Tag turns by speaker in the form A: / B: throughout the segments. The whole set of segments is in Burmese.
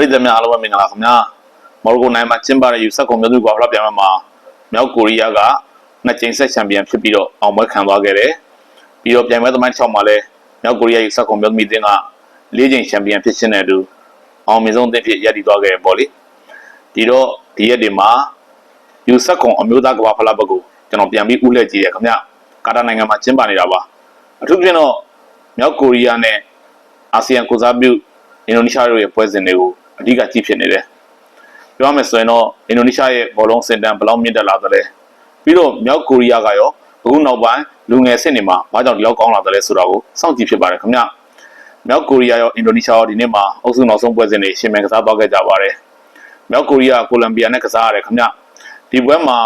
A: ရိသတ်များအားလုံးပဲမင်္ဂလာခင်ဗျာမော်ရိုကိုနိုင်မှာကျင်းပတဲ့ယူဆက်ကွန်မြူတူကွာဖလားပြန်မှာမြောက်ကိုရီးယားကနှစ်ကြိမ်ဆက်ချန်ပီယံဖြစ်ပြီးတော့အောင်ပွဲခံသွားခဲ့တယ်ပြီးတော့ပြန်ပွဲသမိုင်း6မှာလည်းမြောက်ကိုရီးယားယူဆက်ကွန်မြူမီတင်က၄ကြိမ်ချန်ပီယံဖြစ်ခြင်းနဲ့အတူအောင်မြင်ဆုံးအသင်းဖြစ်ရည်တည်သွားခဲ့တယ်ပေါ့လေဒီတော့ဒီရက်တွေမှာယူဆက်ကွန်အမျိုးသားကမ္ဘာဖလားဘက်ကိုကျွန်တော်ပြန်ပြီးဥလှည့်ကြည့်ရခင်ဗျကာတာနိုင်ငံမှာကျင်းပနေတာပါအထူးဖြင့်တော့မြောက်ကိုရီးယားနဲ့အာဆီယံကိုစားပြုအင်ဒိုနီးရှားတို့ရဲ့ပွဲစဉ်တွေကို အဓိကကြည့်ဖြစ်နေတယ်။ပြောရမယ်ဆိုရင်တော့အင်ဒိုနီးရှားရဲ့ဘောလုံးစင်တန်ဘယ်လောက်မြင့်တက်လာသလဲ။ပြီးတော့မြောက်ကိုရီးယားကရောအခုနောက်ပိုင်းလူငယ်စစ်နေမှာဘာကြောင့်ဒီလောက်ကောင်းလာသလဲဆိုတာကိုစောင့်ကြည့်ဖြစ်ပါတယ်ခင်ဗျ။မြောက်ကိုရီးယားရောအင်ဒိုနီးရှားရောဒီနေ့မှာအုပ်စုနောက်ဆုံးပွဲစဉ်တွေရှင်မြန်ကစားသွားခဲ့ကြပါတယ်။မြောက်ကိုရီးယားကိုလံဘီယာနဲ့ကစားရတယ်ခင်ဗျ။ဒီပွဲမှာ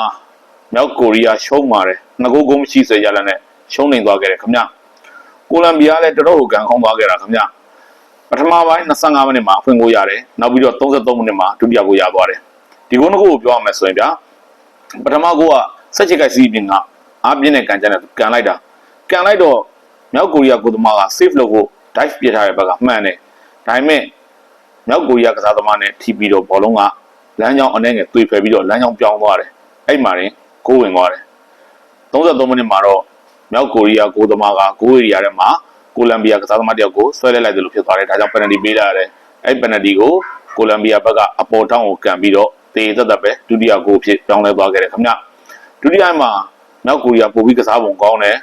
A: မြောက်ကိုရီးယားရှုံးပါတယ်။ငကိုးကုန်းမရှိစေရလည်းနဲ့ရှုံးနေသွားခဲ့တယ်ခင်ဗျ။ကိုလံဘီယာလည်းတော်တော်ကိုကန်ခေါင်းသွားခဲ့တာခင်ဗျ။ ပထမပိုင်း25မိနစ်မှာအဖွင့်ကိုရတယ်နောက်ပြီးတော့33မိနစ်မှာဒုတိယကိုရသွားတယ်ဒီကုန်းတစ်ခုကိုပြောရမယ်ဆိုရင်ဗျာပထမကိုကဆက်ချစ်ကိုက်စီးပြင်ကအားပြင်းတဲ့ကန်ကြမ်းနဲ့ကန်လိုက်တာကန်လိုက်တော့မြောက်ကိုရီးယားကိုသမားက save လုပ်ဖို့ dive ပြထားတဲ့ဘက်ကမှန်တယ်ဒါပေမဲ့မြောက်ကိုရီးယားကစားသမားနဲ့ထိပြီးတော့ဘောလုံးကလမ်းကြောင်းအနေငယ်တွေ့ဖယ်ပြီးတော့လမ်းကြောင်းပြောင်းသွားတယ်အဲ့မှာရင်ကိုးဝင်သွားတယ်33မိနစ်မှာတော့မြောက်ကိုရီးယားကိုသမားကကိုးဧရိယာထဲမှာ ကိုလံဘီယာကစားသမားတယောက်ကိုဆွဲလဲလိုက်တယ်လို့ဖြစ်သွားတယ်ဒါကြောင့်ပယ်နတီပေးလာရတယ်အဲ့ပယ်နတီကိုကိုလံဘီယာဘက်ကအပေါ်ထောင်းကိုကန်ပြီးတော့တေသက်သက်ပဲဒုတိယဂိုးဖြစ်ပြောင်းလဲသွားခဲ့တယ်ခင်ဗျဒုတိယမှာမြောက်ကိုရီးယားပိုပြီးကစားပုံကောင်းတယ်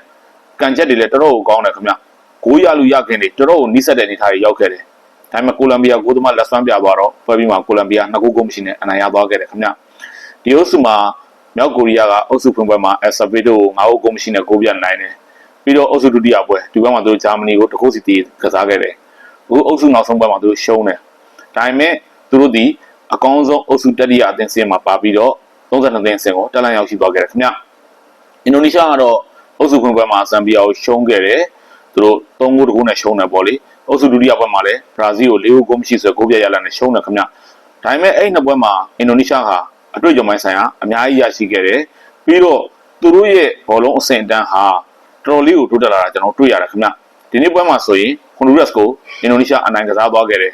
A: ကန်ချက်တွေလည်းတော်တော်ကိုကောင်းတယ်ခင်ဗျဂိုးရလူရခင်တွေတော်တော်ကိုနီးစက်တဲ့အနေအထားတွေရောက်ခဲ့တယ်ဒါပေမဲ့ကိုလံဘီယာကိုသမားလက်စွမ်းပြသွားတော့ပွဲပြီးမှကိုလံဘီယာနှစ်ခုကိုမရှိနဲ့အနိုင်ရသွားခဲ့တယ်ခင်ဗျဒီအုပ်စုမှာမြောက်ကိုရီးယားကအုပ်စုဖွင့်ပွဲမှာအက်ဆာဗီဒိုကို9ခုကိုမရှိနဲ့ဂိုးပြနိုင်တယ် ပြီးတော့အုပ်စုဒုတိယပွဲဒီဘက်မှာသူတို့ဂျာမနီကိုတခုစီတီးကစားခဲ့တယ်အခုအုပ်စုနောက်ဆုံးပွဲမှာသူတို့ရှုံးတယ်ဒါပေမဲ့သူတို့ဒီအကောင်းဆုံးအုပ်စုတတိယအသင်းစင်းမှာပါပြီးတော့32သင်းစင်းကိုတက်လန့်ရောက်ရှိသွားခဲ့တယ်ခင်ဗျအင်ဒိုနီးရှားကတော့အုပ်စုခွင့်ပွဲမှာဇမ်ဘီယာကိုရှုံးခဲ့တယ်သူတို့3ဂိုးတကူနဲ့ရှုံးတယ်ပေါ့လေအုပ်စုဒုတိယပွဲမှာလည်းဘရာဇီးကို4ဂိုးကိုမရှိဆိုဂိုးပြရလာနဲ့ရှုံးတယ်ခင်ဗျဒါပေမဲ့အဲ့နှစ်ပွဲမှာအင်ဒိုနီးရှားဟာအတွေ့အကြုံပိုင်းဆိုင်ရာအများကြီးရရှိခဲ့တယ်ပြီးတော့သူတို့ရဲ့ဘောလုံးအဆင့်အတန်းဟာ တော်တော်လေးကိုတိုးတက်လာတာကျွန်တော်တွေ့ရတယ်ခင်ဗျဒီနေ့ပွဲမှာဆိုရင်ဟွန်ဒူရက်စ်ကိုအင်ဒိုနီးရှားအနိုင်ကစားသွားခဲ့တယ်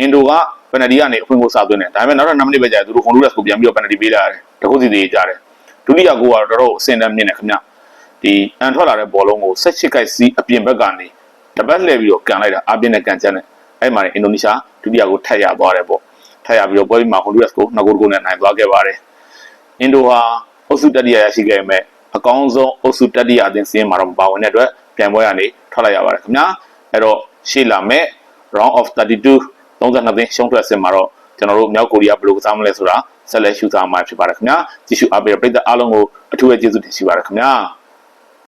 A: အင်ဒိုကပယ်နတီကနေအဖွင့်ကိုစသွင်းတယ်ဒါပေမဲ့နောက်ထပ်9မိနစ်ပဲကြာသူတို့ဟွန်ဒူရက်စ်ကိုပြန်ပြီးတော့ပယ်နတီပေးလာတယ်တခုစီသေးကြတယ်ဒုတိယဂိုးကတော့တော်တော်အဆင့်တန်းမြင့်တယ်ခင်ဗျဒီအန်ထွက်လာတဲ့ဘောလုံးကိုဆက်ချစ်ကိုက်စီးအပြင်ဘက်ကနေတပတ်လှည့်ပြီးတော့ကန်လိုက်တာအပြင်နဲ့ကန်ချမ်းတယ်အဲ့မှာအင်ဒိုနီးရှားဒုတိယကိုထပ်ရသွားတယ်ပေါ့ထပ်ရပြီးတော့ပွဲပြီးမှာဟွန်ဒူရက်စ်ကို2ဂိုးကိုနဲ့နိုင်သွားခဲ့ပါတယ်အင်ဒိုဟာအုပ်စုတတိယရရှိခဲ့ပေမဲ့ အကောင်းဆုံးအုပ်စုတတိယအသင်းစင်းမှာတော့မပါဝင်တဲ့အတွက်ပြန်ပွဲကနေထွက်လိုက်ရပါတယ်ခင်ဗျာအဲ့တော့ရှေ့လာမဲ့ round of 32 32သင်းရှုံးထွက်စင်မှာတော့ကျွန်တော်တို့မြောက်ကိုရီးယားဘယ်လိုကစားမလဲဆိုတာဆက်လက်ရှုစားမှာဖြစ်ပါတယ်ခင်ဗျာကြည့်ရှုအားပေးတဲ့ပရိသတ်အားလုံးကိုအထူးပဲကျေးဇူးတင်ရှိပါတယ်ခင်ဗျာ